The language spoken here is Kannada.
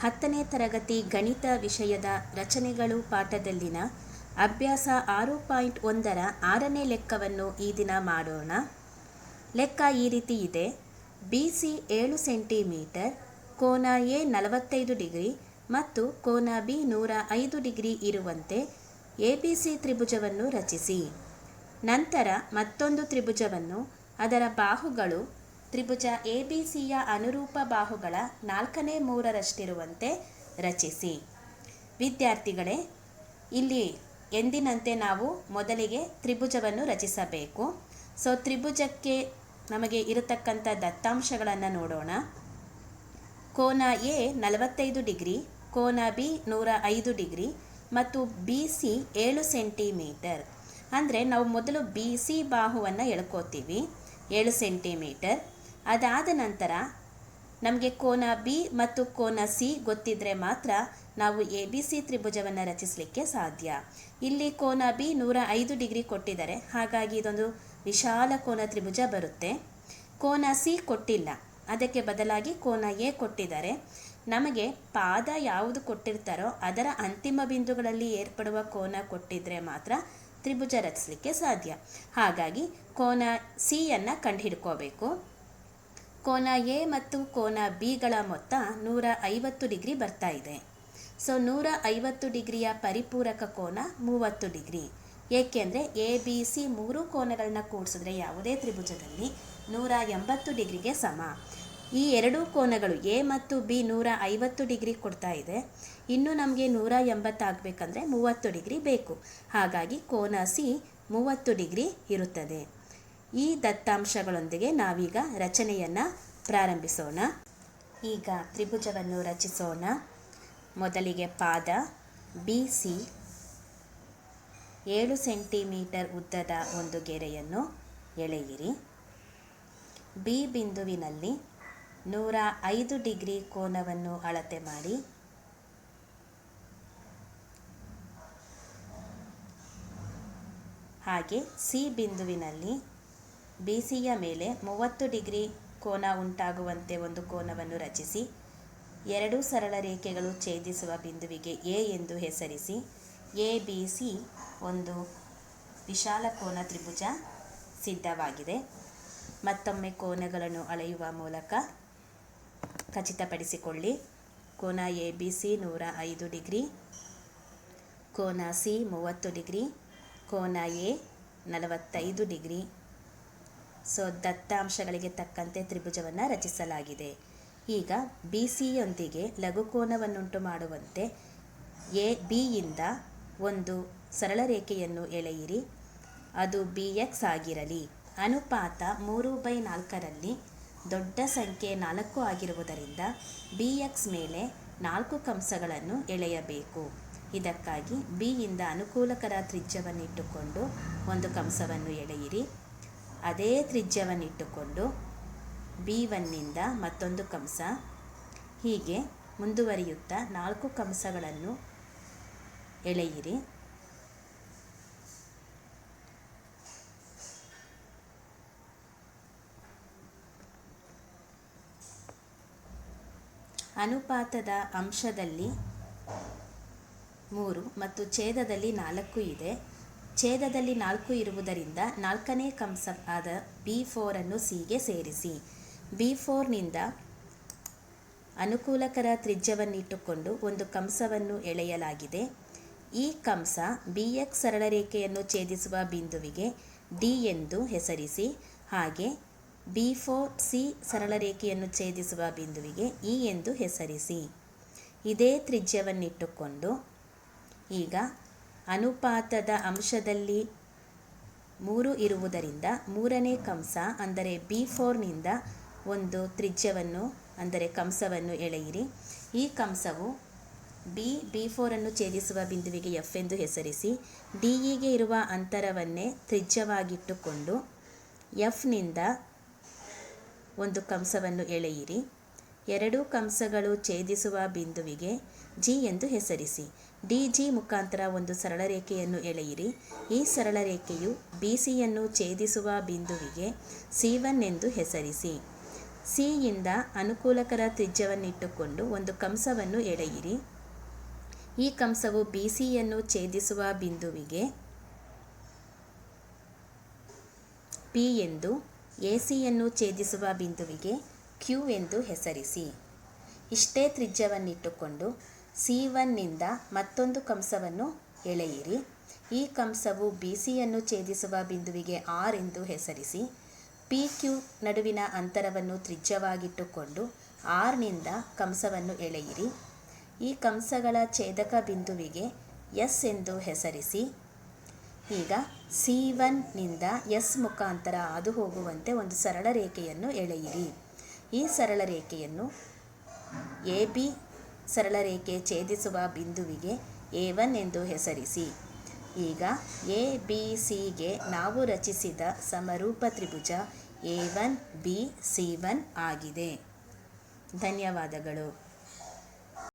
ಹತ್ತನೇ ತರಗತಿ ಗಣಿತ ವಿಷಯದ ರಚನೆಗಳು ಪಾಠದಲ್ಲಿನ ಅಭ್ಯಾಸ ಆರು ಪಾಯಿಂಟ್ ಒಂದರ ಆರನೇ ಲೆಕ್ಕವನ್ನು ಈ ದಿನ ಮಾಡೋಣ. ಲೆಕ್ಕ ಈ ರೀತಿ ಇದೆ. ಬಿ ಸಿ ಏಳು ಸೆಂಟಿಮೀಟರ್, ಕೋನ ಎ ನಲವತ್ತೈದು ಡಿಗ್ರಿ ಮತ್ತು ಕೋನ ಬಿ ನೂರ ಐದು ಡಿಗ್ರಿ ಇರುವಂತೆ ಎ ಬಿ ಸಿ ತ್ರಿಭುಜವನ್ನು ರಚಿಸಿ. ನಂತರ ಮತ್ತೊಂದು ತ್ರಿಭುಜವನ್ನು ಅದರ ಬಾಹುಗಳು ತ್ರಿಭುಜ ಎ ಬಿ ಸಿಯ ಅನುರೂಪ ಬಾಹುಗಳ ನಾಲ್ಕನೇ ಮೂರರಷ್ಟಿರುವಂತೆ ರಚಿಸಿ. ವಿದ್ಯಾರ್ಥಿಗಳೇ, ಇಲ್ಲಿ ಎಂದಿನಂತೆ ನಾವು ಮೊದಲಿಗೆ ತ್ರಿಭುಜವನ್ನು ರಚಿಸಬೇಕು. ಸೊ, ತ್ರಿಭುಜಕ್ಕೆ ನಮಗೆ ಇರತಕ್ಕಂಥ ದತ್ತಾಂಶಗಳನ್ನು ನೋಡೋಣ. ಕೋನ ಎ ನಲವತ್ತೈದು ಡಿಗ್ರಿ, ಕೋನ ಬಿ ನೂರ ಐದು ಡಿಗ್ರಿ ಮತ್ತು ಬಿ ಸಿ ಏಳು ಸೆಂಟಿಮೀಟರ್. ಅಂದರೆ ನಾವು ಮೊದಲು ಬಿ ಸಿ ಬಾಹುವನ್ನು ಎಳ್ಕೋತೀವಿ. ಏಳು ಸೆಂಟಿಮೀಟರ್. ಅದಾದ ನಂತರ ನಮಗೆ ಕೋನ ಬಿ ಮತ್ತು ಕೋನ ಸಿ ಗೊತ್ತಿದ್ದರೆ ಮಾತ್ರ ನಾವು ಎ ಬಿ ಸಿ ತ್ರಿಭುಜವನ್ನು ರಚಿಸಲಿಕ್ಕೆ ಸಾಧ್ಯ. ಇಲ್ಲಿ ಕೋನ ಬಿ ನೂರ ಐದು ಡಿಗ್ರಿ ಕೊಟ್ಟಿದ್ದಾರೆ. ಹಾಗಾಗಿ ಇದೊಂದು ವಿಶಾಲ ಕೋನ ತ್ರಿಭುಜ ಬರುತ್ತೆ. ಕೋನ ಸಿ ಕೊಟ್ಟಿಲ್ಲ. ಅದಕ್ಕೆ ಬದಲಾಗಿ ಕೋನ ಎ ಕೊಟ್ಟಿದ್ದಾರೆ. ನಮಗೆ ಪಾದ ಯಾವುದು ಕೊಟ್ಟಿರ್ತಾರೋ ಅದರ ಅಂತಿಮ ಬಿಂದುಗಳಲ್ಲಿ ಏರ್ಪಡುವ ಕೋನ ಕೊಟ್ಟಿದ್ದರೆ ಮಾತ್ರ ತ್ರಿಭುಜ ರಚಿಸಲಿಕ್ಕೆ ಸಾಧ್ಯ. ಹಾಗಾಗಿ ಕೋನ ಸಿಯನ್ನು ಕಂಡುಹಿಡ್ಕೋಬೇಕು. ಕೋನ ಎ ಮತ್ತು ಕೋನ ಬಿಗಳ ಮೊತ್ತ ನೂರ ಐವತ್ತು ಡಿಗ್ರಿ ಬರ್ತಾ ಇದೆ. ಸೊ, ನೂರ ಐವತ್ತು ಡಿಗ್ರಿಯ ಪರಿಪೂರಕ ಕೋನ ಮೂವತ್ತು ಡಿಗ್ರಿ. ಏಕೆಂದರೆ ಎ, ಬಿ, ಸಿ ಮೂರು ಕೋನಗಳನ್ನ ಕೂಡಿಸಿದ್ರೆ ಯಾವುದೇ ತ್ರಿಭುಜದಲ್ಲಿ ನೂರ ಎಂಬತ್ತು ಡಿಗ್ರಿಗೆ ಸಮ. ಈ ಎರಡೂ ಕೋನಗಳು ಎ ಮತ್ತು ಬಿ ನೂರ ಐವತ್ತು ಡಿಗ್ರಿ ಕೊಡ್ತಾ ಇದೆ. ಇನ್ನು ನಮಗೆ ನೂರ ಎಂಬತ್ತಾಗಬೇಕಂದ್ರೆ ಮೂವತ್ತು ಡಿಗ್ರಿ ಬೇಕು. ಹಾಗಾಗಿ ಕೋನ ಸಿ ಮೂವತ್ತು ಡಿಗ್ರಿ ಇರುತ್ತದೆ. ಈ ದತ್ತಾಂಶಗಳೊಂದಿಗೆ ನಾವೀಗ ರಚನೆಯನ್ನು ಪ್ರಾರಂಭಿಸೋಣ. ಈಗ ತ್ರಿಭುಜವನ್ನು ರಚಿಸೋಣ. ಮೊದಲಿಗೆ ಪಾದ ಬಿ ಸಿ ಏಳು ಸೆಂಟಿಮೀಟರ್ ಉದ್ದದ ಒಂದು ಗೆರೆಯನ್ನು ಎಳೆಯಿರಿ. ಬಿ ಬಿಂದುವಿನಲ್ಲಿ ನೂರ ಐದು ಡಿಗ್ರಿ ಕೋನವನ್ನು ಅಳತೆ ಮಾಡಿ. ಹಾಗೆ ಸಿ ಬಿಂದುವಿನಲ್ಲಿ ಬಿ ಸಿಯ ಮೇಲೆ ಮೂವತ್ತು ಡಿಗ್ರಿ ಕೋನ ಉಂಟಾಗುವಂತೆ ಒಂದು ಕೋನವನ್ನು ರಚಿಸಿ, ಎರಡು ಸರಳ ರೇಖೆಗಳು ಛೇದಿಸುವ ಬಿಂದುವಿಗೆ ಎ ಎಂದು ಹೆಸರಿಸಿ, ಎ, ಬಿ, ಸಿ ಒಂದು ವಿಶಾಲ ಕೋನ ತ್ರಿಭುಜ ಸಿದ್ಧವಾಗಿದೆ. ಮತ್ತೊಮ್ಮೆ ಕೋನಗಳನ್ನು ಅಳೆಯುವ ಮೂಲಕ ಖಚಿತಪಡಿಸಿಕೊಳ್ಳಿ. ಕೋನ ಎ, ಬಿ, ಸಿ ನೂರ ಐದು ಡಿಗ್ರಿ, ಕೋನ ಸಿ ಮೂವತ್ತು ಡಿಗ್ರಿ, ಕೋನ ಎ ನಲವತ್ತೈದು ಡಿಗ್ರಿ. ಸೊ ದತ್ತಾಂಶಗಳಿಗೆ ತಕ್ಕಂತೆ ತ್ರಿಭುಜವನ್ನು ರಚಿಸಲಾಗಿದೆ. ಈಗ ಬಿ ಸಿಯೊಂದಿಗೆ ಲಘುಕೋನವನ್ನುಂಟು ಮಾಡುವಂತೆ ಎ ಬಿಯಿಂದ ಒಂದು ಸರಳ ರೇಖೆಯನ್ನು ಎಳೆಯಿರಿ. ಅದು ಬಿ ಎಕ್ಸ್ ಆಗಿರಲಿ. ಅನುಪಾತ ಮೂರು ಬೈ ನಾಲ್ಕರಲ್ಲಿ ದೊಡ್ಡ ಸಂಖ್ಯೆ ನಾಲ್ಕು ಆಗಿರುವುದರಿಂದ ಬಿ ಎಕ್ಸ್ ಮೇಲೆ ನಾಲ್ಕು ಕಂಸಗಳನ್ನು ಎಳೆಯಬೇಕು. ಇದಕ್ಕಾಗಿ ಬಿಯಿಂದ ಅನುಕೂಲಕರ ತ್ರಿಜ್ಯವನ್ನಿಟ್ಟುಕೊಂಡು ಒಂದು ಕಂಸವನ್ನು ಎಳೆಯಿರಿ. ಅದೇ ತ್ರಿಜ್ಯವನ್ನಿಟ್ಟುಕೊಂಡು ಬಿ ಒನ್ನಿಂದ ಮತ್ತೊಂದು ಕಂಸ. ಹೀಗೆ ಮುಂದುವರಿಯುತ್ತಾ ನಾಲ್ಕು ಕಂಸಗಳನ್ನು ಎಳೆಯಿರಿ. ಅನುಪಾತದ ಅಂಶದಲ್ಲಿ ಮೂರು ಮತ್ತು ಛೇದದಲ್ಲಿ ನಾಲ್ಕು ಇದೆ. ಛೇದದಲ್ಲಿ ನಾಲ್ಕು ಇರುವುದರಿಂದ ನಾಲ್ಕನೇ ಕಂಸ ಆದ ಬಿ ಫೋರನ್ನು ಸಿಗೆ ಸೇರಿಸಿ. ಬಿ ಫೋರ್ನಿಂದ ಅನುಕೂಲಕರ ತ್ರಿಜ್ಯವನ್ನಿಟ್ಟುಕೊಂಡು ಒಂದು ಕಂಸವನ್ನು ಎಳೆಯಲಾಗಿದೆ. ಈ ಕಂಸ ಬಿ ಎಕ್ಸ್ ಸರಳ ರೇಖೆಯನ್ನು ಛೇದಿಸುವ ಬಿಂದುವಿಗೆ ಡಿ ಎಂದು ಹೆಸರಿಸಿ, ಹಾಗೆ ಬಿ ಫೋರ್ ಸಿ ಸರಳ ರೇಖೆಯನ್ನು ಛೇದಿಸುವ ಬಿಂದುವಿಗೆ ಇ ಎಂದು ಹೆಸರಿಸಿ. ಇದೇ ತ್ರಿಜ್ಯವನ್ನಿಟ್ಟುಕೊಂಡು ಈಗ ಅನುಪಾತದ ಅಂಶದಲ್ಲಿ ಮೂರು ಇರುವುದರಿಂದ ಮೂರನೇ ಕಂಸ ಅಂದರೆ ಬಿ ಫೋರ್ನಿಂದ ಒಂದು ತ್ರಿಜ್ಯವನ್ನು ಅಂದರೆ ಕಂಸವನ್ನು ಎಳೆಯಿರಿ. ಈ ಕಂಸವು ಬಿ ಬಿ ಫೋರನ್ನು ಛೇದಿಸುವ ಬಿಂದುವಿಗೆ ಎಫ್ ಎಂದು ಹೆಸರಿಸಿ ಡಿ ಇಗೆ ಇರುವ ಅಂತರವನ್ನೇ ತ್ರಿಜ್ಯವಾಗಿಟ್ಟುಕೊಂಡು ಎಫ್ನಿಂದ ಒಂದು ಕಂಸವನ್ನು ಎಳೆಯಿರಿ. ಎರಡೂ ಕಂಸಗಳು ಛೇದಿಸುವ ಬಿಂದುವಿಗೆ ಜಿ ಎಂದು ಹೆಸರಿಸಿ. ಡಿ ಜಿ ಮುಖಾಂತರ ಒಂದು ಸರಳ ರೇಖೆಯನ್ನು ಎಳೆಯಿರಿ. ಈ ಸರಳ ರೇಖೆಯು ಬಿ ಸಿಯನ್ನು ಛೇದಿಸುವ ಬಿಂದುವಿಗೆ ಸಿ ಒನ್ ಎಂದು ಹೆಸರಿಸಿ. ಸಿಯಿಂದ ಅನುಕೂಲಕರ ತ್ರಿಜ್ಯವನ್ನಿಟ್ಟುಕೊಂಡು ಒಂದು ಕಂಸವನ್ನು ಎಳೆಯಿರಿ. ಈ ಕಂಸವು ಬಿ ಸಿಯನ್ನು ಛೇದಿಸುವ ಬಿಂದುವಿಗೆ ಪಿ ಎಂದು ಎ ಸಿಯನ್ನು ಛೇದಿಸುವ ಬಿಂದುವಿಗೆ ಕ್ಯೂ ಎಂದು ಹೆಸರಿಸಿ. ಇಷ್ಟೇ ತ್ರಿಜ್ಯವನ್ನಿಟ್ಟುಕೊಂಡು ಸಿ ಒನ್ನಿಂದ ಮತ್ತೊಂದು ಕಂಸವನ್ನು ಎಳೆಯಿರಿ. ಈ ಕಂಸವು ಬಿ ಸಿಯನ್ನು ಛೇದಿಸುವ ಬಿಂದುವಿಗೆ ಆರ್ ಎಂದು ಹೆಸರಿಸಿ, ಪಿ ಕ್ಯೂ ನಡುವಿನ ಅಂತರವನ್ನು ತ್ರಿಜ್ಯವಾಗಿಟ್ಟುಕೊಂಡು ಆರ್ನಿಂದ ಕಂಸವನ್ನು ಎಳೆಯಿರಿ. ಈ ಕಂಸಗಳ ಛೇದಕ ಬಿಂದುವಿಗೆ ಎಸ್ ಎಂದು ಹೆಸರಿಸಿ, ಈಗ ಸಿ ಒನ್ನಿಂದ ಎಸ್ ಮುಖಾಂತರ ಹಾದು ಹೋಗುವಂತೆ ಒಂದು ಸರಳ ರೇಖೆಯನ್ನು ಎಳೆಯಿರಿ. ಈ ಸರಳ ರೇಖೆಯನ್ನು ಎ ಬಿ ಸರಳ ರೇಖೆ ಛೇದಿಸುವ ಬಿಂದುವಿಗೆ ಎ ಒನ್ ಎಂದು ಹೆಸರಿಸಿ. ಈಗ ಎ ಬಿ ಸಿಗೆ ನಾವು ರಚಿಸಿದ ಸಮರೂಪ ತ್ರಿಭುಜ A one B C one ಆಗಿದೆ. ಧನ್ಯವಾದಗಳು.